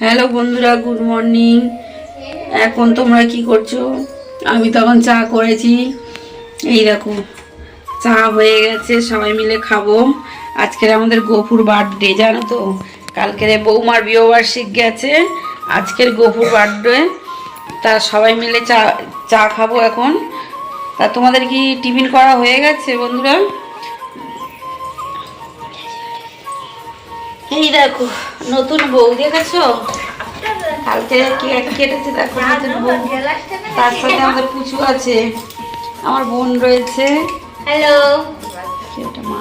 Hello বন্ধুরা good morning এখন তোমরা কি করছ? আমি তখন চা করেছি। এই দেখো, চা হয়ে গেছে, সবাই মিলে খাব। আজকের আমাদের গোপুর বার্থডে জানো তো? কালকের বৌমার বিয়েবার্ষিক গেছে। আজকের গোপুর বার্থডে তা সবাই মিলে চা চা খাব এখন। তা তোমাদের কি টিফিন করা হয়ে গেছে বন্ধুরা? এই দেখো নতুন বউ দেখেছ? কালকে কেক কেটেছে দেখো নতুন বউ। তার সাথে আমাদের পুচু আছে। আমার বোন রয়েছে। হ্যালো। ওটা মা।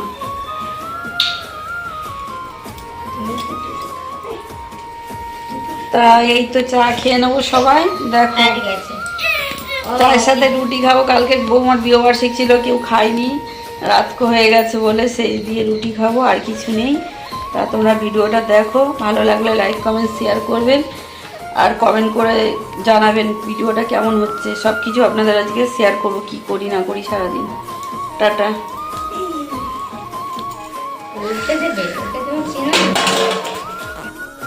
তা এই তো চা খেয়ে নেব সবাই দেখো। হ্যাঁ তার সাথে রুটি খাব। কালকে বৌমার বিয়েবার্ষিক ছিল কেউ খায়নি। রাত হয়ে গেছে বলে সেই দিয়ে রুটি খাব আর কিছু নেই। তা তোমরা ভিডিওটা দেখো। ভালো লাগলে লাইক কমেন্ট শেয়ার করবেন। আর কমেন্ট করে জানাবেন ভিডিওটা কেমন হচ্ছে। সব কিছু আপনাদের আজকে শেয়ার করব, কি করি, না করি সারাদিন। টাটা।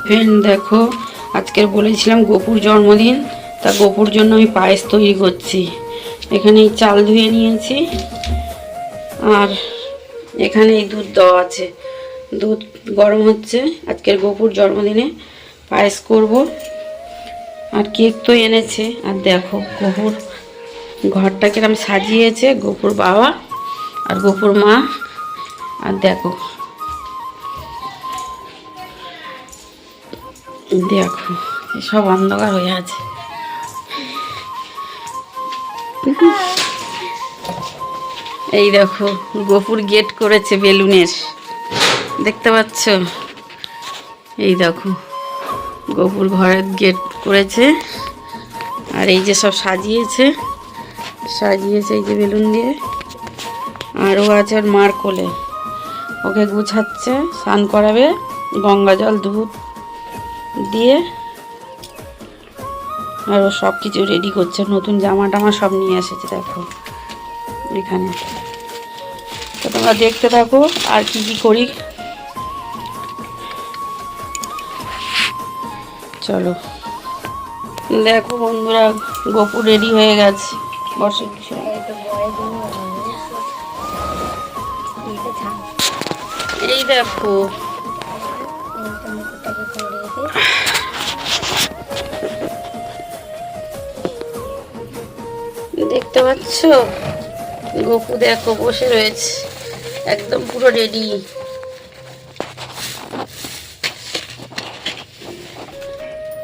ফ্রেন্ড দেখো, আজকের বলেছিলাম গোপুর জন্মদিন। তা গোপুর জন্য আমি পায়েস তৈরি করছি। এখানে চাল ধুয়ে নিয়েছি। আর এখানে দুধ দেওয়া আছে। দুধ গরম হচ্ছে। আজকের গোপুর জন্মদিনে পায়েস করব। আর কেক তো এনেছে। আর দেখো, গোপুর ঘরটা কিরম সাজিয়েছে, গোপুর বাবা আর গোপুর মা। আর দেখো দেখো, সব অন্ধকার হয়ে আছে। এই দেখো, গোপুর গেট করেছে বেলুনের। দেখতে পাচ্ছ? এই দেখো গোপুর ঘরের গেট করেছে। আর এই যে সব সাজিয়েছে সাজিয়েছে এই যে বেলুন দিয়ে। আর ও আছে ওর মার কোলে। ওকে গুছাচ্ছে, স্নান করাবে, গঙ্গা জল দুধ দিয়ে। আর ও সব কিছু রেডি করছে, নতুন জামা টামা সব নিয়ে এসেছে, দেখো, এখানে। তো তোমরা দেখতে থাকো, আর কি কি করি। চলো। দেখো বন্ধুরা, গপু রেডি হয়ে গেছে। বসে। এই দেখো। দেখতে পাচ্ছ? গপু দেখো, বসে রয়েছে। একদম পুরো রেডি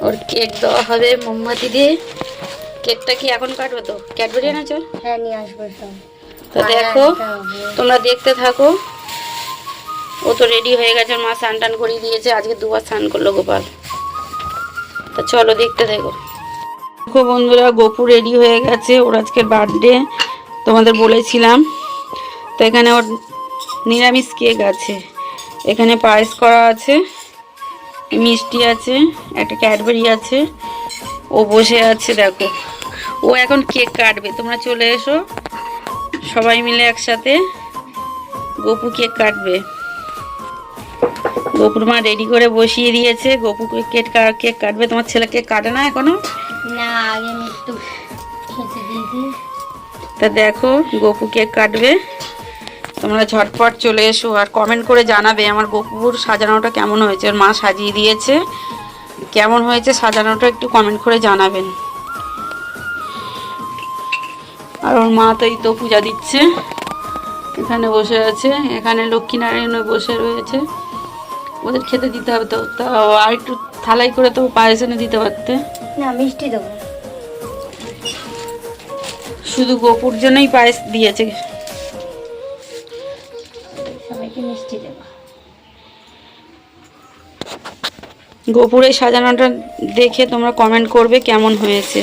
ওর কেক দেওয়া হবে মোমবাতি দিয়ে। কেকটা কি এখন কাটবো তো? ক্যাডবেরি চল হ্যাঁ নিয়ে আসব সব। তো দেখো তোমরা দেখতে থাকো। ও তো রেডি হয়ে গেছে মা স্নান টান করিয়ে দিয়েছে আজকে দুবার স্নান করল গোপাল। তো চলো দেখতে দেখো। দেখো বন্ধুরা গোপু রেডি হয়ে গেছে ওর আজকের বার্থডে তোমাদের বলেছিলাম। তো এখানে ওর নিরামিষ কেক আছে। এখানে পায়েস করা আছে। মিষ্টি আছে একটা ক্যাডবেরি আছে ও বসে আছে দেখো। ও এখন কেক কাটবে তোমরা চলে এসো সবাই মিলে একসাথে গপু কেক কাটবে। গপুর মা রেডি করে বসিয়ে দিয়েছে গপু কেক কা- কেক কাটবে। তোমার ছেলে কেক কাটে না এখনও? না আগে তা দেখো গপু কেক কাটবে। তোমরা ঝটপট চলে এসো আর কমেন্ট করে জানাবে আমার গপুর সাজানোটা কেমন হয়েছে ওর মা সাজিয়ে দিয়েছে। কেমন হয়েছে সাজানোটা একটু কমেন্ট করে জানাবেন। আর ওর মা তো এই তো পূজা দিচ্ছে। এখানে বসে আছে এখানে লক্ষ্মীনারায়ণ বসে রয়েছে। ওদের খেতে দিতে হবে তো তা আর একটু থালাই করে তো পায়েস এনে দিতে পারতে। না মিষ্টি দেবো। শুধু গোপুর জন্যই পায়েস দিয়েছে। গোপুরের সাজানোটা দেখে তোমরা কমেন্ট করবে কেমন হয়েছে।